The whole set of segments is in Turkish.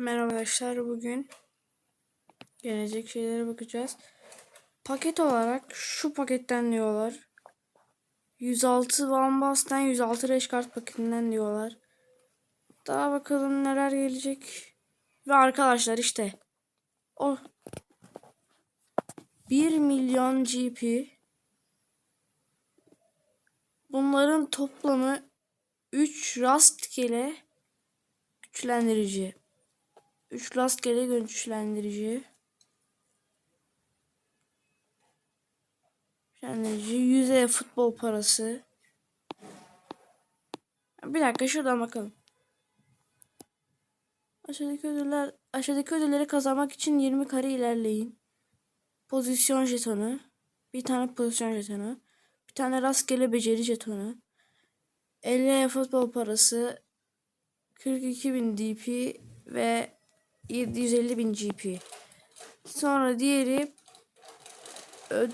Merhaba arkadaşlar. Bugün gelecek şeylere bakacağız. Paket olarak şu paketten diyorlar. 106 Van Basten 106 Reş kart paketinden diyorlar. Daha bakalım neler gelecek. Ve arkadaşlar işte o 1 milyon GP bunların toplamı 3 rastgele güçlendirici. 3 rastgele güçlendirici. Güçlendirici. 100'e futbol parası. Bir dakika şuradan bakalım. Aşağıdaki ödüller aşağıdaki ödülleri kazanmak için 20 kare ilerleyin. Pozisyon jetonu. Bir tane pozisyon jetonu. Bir tane rastgele beceri jetonu. 50 futbol parası. 42.000 DP ve 750 bin GP. Sonra diğeri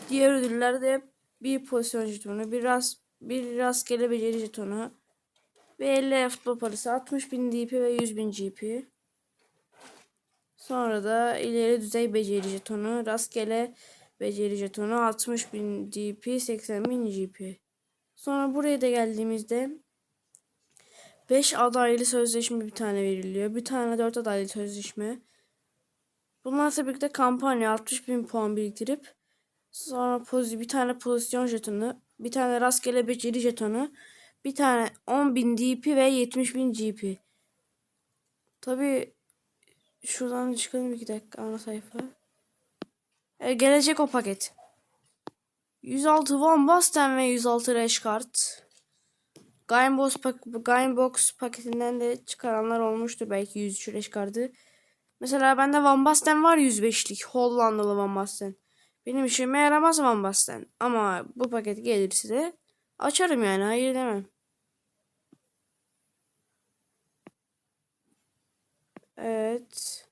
diğer ödüllerde bir pozisyon jetonu, bir rast bir rastgele beceri jetonu ve 50 futbol parası, 60 bin DP ve 100 bin GP. Sonra da ileri düzey beceri jetonu, rastgele beceri jetonu, 60 bin DP, 80 bin GP. Sonra buraya da geldiğimizde 5 adaylı sözleşme bir tane veriliyor. Bir tane 4 adaylı sözleşme. Bunlarla birlikte kampanya 60 bin puan biriktirip sonra pozi bir tane pozisyon jetonu, bir tane rastgele beceri jetonu, bir tane 10 bin DP ve 70 bin GP. Tabi şuradan çıkalım iki dakika ana sayfa. E, gelecek o paket. 106 Van Basten ve 106 Reş kart. Gamebox, pak Gamebox paketinden de çıkaranlar olmuştur belki 103 Reş kartı. Mesela bende Van Basten var 105'lik. Hollandalı Van Basten. Benim işime yaramaz Van Basten. Ama bu paket gelirse de açarım yani. Hayır demem. Evet.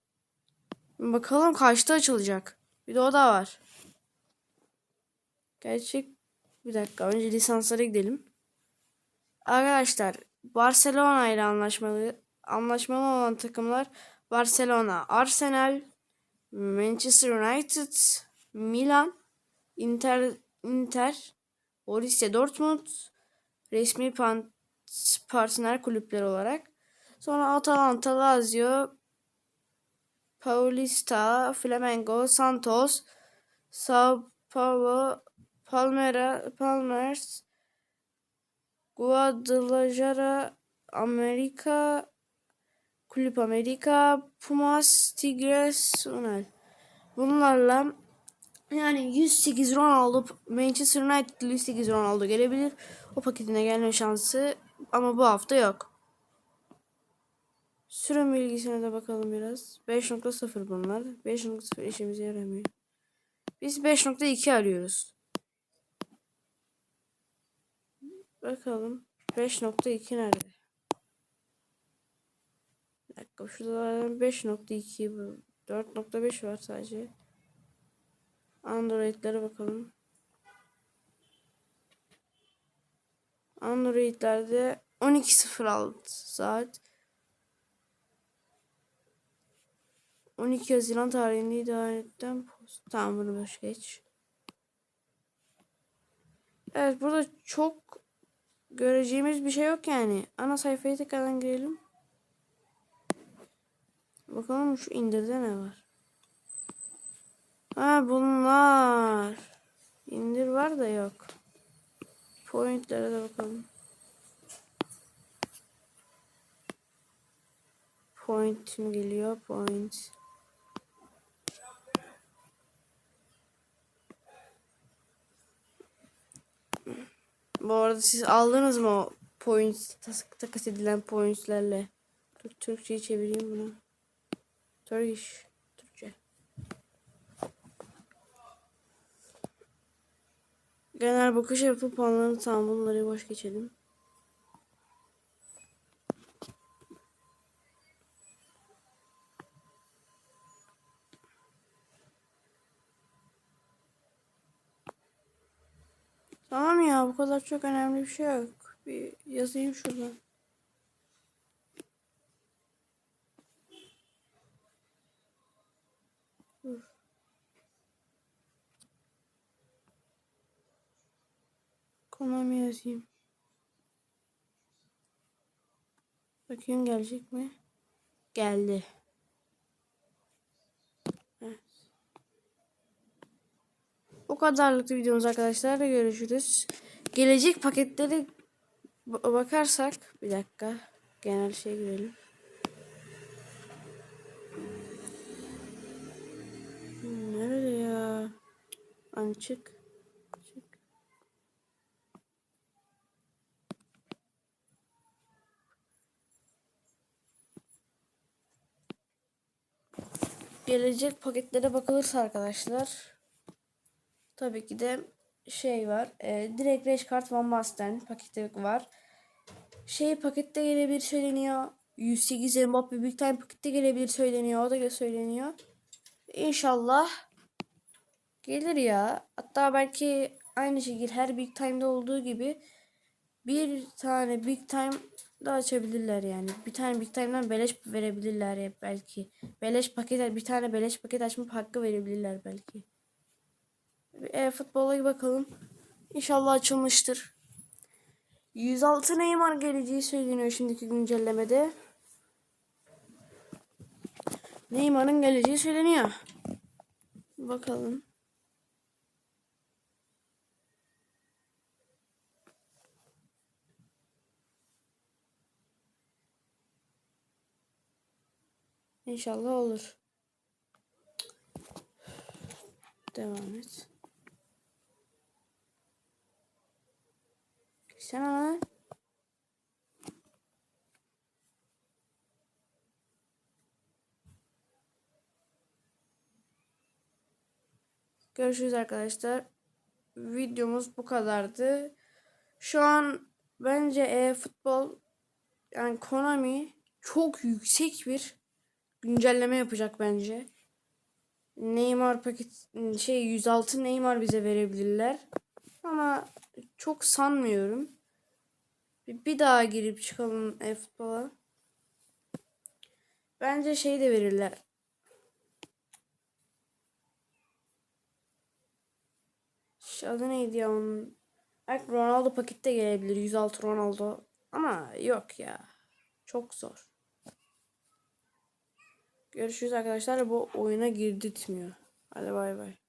Bakalım kaçta açılacak. Bir de o da var. Gerçek. Bir dakika. Önce lisanslara gidelim. Arkadaşlar Barcelona ile anlaşmalı anlaşmalı olan takımlar Barcelona, Arsenal, Manchester United, Milan, Inter, Inter, Borussia Dortmund resmi partner kulüpler olarak. Sonra Atalanta, Lazio, Paulista, Flamengo, Santos, Sao Paulo, Palmera, Palmers, Guadalajara, Amerika, Kulüp Amerika, Pumas, Tigres, Unal. Bunlarla yani 108 Ronaldo, Manchester United 108 Ronaldo gelebilir. O paketine gelme şansı ama bu hafta yok. Süre bilgisine de bakalım biraz. 5.0 bunlar. 5.0 işimize yaramıyor. Biz 5.2 arıyoruz. Bakalım. 5.2 nerede? Bir dakika şurada 5.2 4.5 var sadece. Android'lere bakalım. Android'lerde 12.06 saat 12 Haziran tarihinde idaretten post. Tamam bunu boş geç. Evet burada çok göreceğimiz bir şey yok yani. Ana sayfaya tekrardan girelim. Bakalım şu indirde ne var. Ha bunlar. İndir var da yok. Pointlere de bakalım. Point geliyor? Point. Bu arada siz aldınız mı o point takas edilen pointlerle? Dur Türkçeyi çevireyim bunu. Turkish. Türkçe. Genel bakış yapıp puanlarını tamam bunları boş geçelim. Tamam ya bu kadar çok önemli bir şey yok. Bir yazayım şuradan. Konami yazayım. Bakayım gelecek mi? Geldi. Evet. Bu kadarlıktı videomuz arkadaşlar. Görüşürüz. Gelecek paketleri ba- bakarsak bir dakika. Genel şey girelim. Hmm, Nerede ya? Lan çık. Çık. Gelecek paketlere bakılırsa arkadaşlar. Tabii ki de şey var. E, direkt Rash Card Van Basten paketi var. Şey pakette gelebilir söyleniyor. 108 Mbappe Big Time pakette gelebilir söyleniyor. O da söyleniyor. İnşallah gelir ya. Hatta belki aynı şekilde her Big Time'da olduğu gibi bir tane Big Time da açabilirler yani. Bir tane Big Time'dan beleş verebilirler ya belki. Beleş paket bir tane beleş paket açma hakkı verebilirler belki. E, futbola bakalım. İnşallah açılmıştır. 106 Neymar geleceği söyleniyor şimdiki güncellemede. Neymar'ın geleceği söyleniyor. Bakalım. İnşallah olur. Devam et. Sen ana. Görüşürüz arkadaşlar. Videomuz bu kadardı. Şu an bence e-futbol yani Konami çok yüksek bir güncelleme yapacak bence. Neymar paket şey 106 Neymar bize verebilirler. Ama çok sanmıyorum. Bir, daha girip çıkalım e-futbola. Bence şey de verirler. Adı neydi ya onun? Belki Ronaldo pakette gelebilir. 106 Ronaldo. Ama yok ya. Çok zor. Görüşürüz arkadaşlar. Bu oyuna girdirtmiyor. Hadi bay bay.